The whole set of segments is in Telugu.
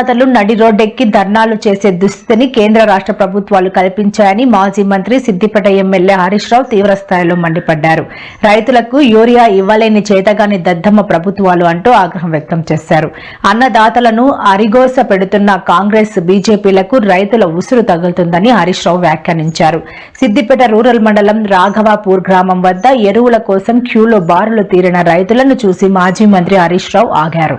అతలు నడి రోడ్డెక్కి ధర్నాలు చేసే దుస్థితిని కేంద్ర రాష్ట్ర ప్రభుత్వాలు కల్పించాయని మాజీ మంత్రి సిద్దిపేట ఎమ్మెల్యే హరీష్ రావు తీవ్రస్థాయిలో మండిపడ్డారు. రైతులకు యూరియా ఇవ్వలేని చేతగాని దద్దమ్మ ప్రభుత్వాలు అంటూ ఆగ్రహం వ్యక్తం చేశారు. అన్నదాతలను అరిగోస పెడుతున్న కాంగ్రెస్ బీజేపీలకు రైతుల ఉసురు తగులుతుందని హరీష్ రావు వ్యాఖ్యానించారు. సిద్దిపేట రూరల్ మండలం రాఘవాపూర్ గ్రామం వద్ద ఎరువుల కోసం క్యూలో బారులు తీరిన రైతులను చూసి మాజీ మంత్రి హరీష్ రావు ఆగారు.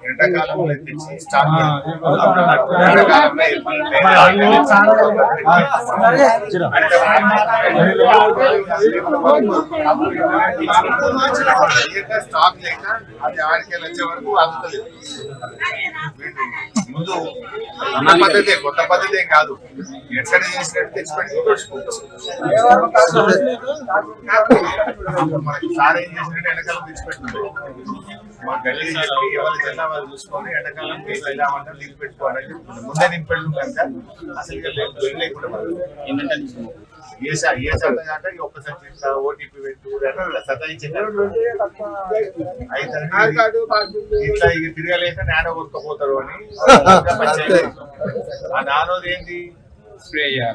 ఎండాకాలంలో తెచ్చి స్టాక్ ఎండాకాలంలో స్టాక్ లేక అది ఆడికి వచ్చే వరకు ముందు ఉన్న పద్ధతి కొత్త పద్ధతి ఏం కాదు. ఎక్కడ చేసినట్టు తెచ్చి మనకి సార్ ఏం చేసినట్టు మా గల్లీ చెప్పి ఎవరి జిల్లా వాళ్ళు చూసుకొని ఎండాకాలం వెళ్ళామంటే లింక్ ముందే నింపెళ్ళు కనుక అసలు లేకుండా ఏంటంటే ఏ ఏ ఒక్కసారి ఇట్లా ఓటీపీ పెట్టు అని సతాయించింది. అయితే ఇట్లా ఇక తిరగలేక నానో కొట్టుకుపోతారు అని. ఆ నానోది ఏంటి స్ప్రే చేయాలి.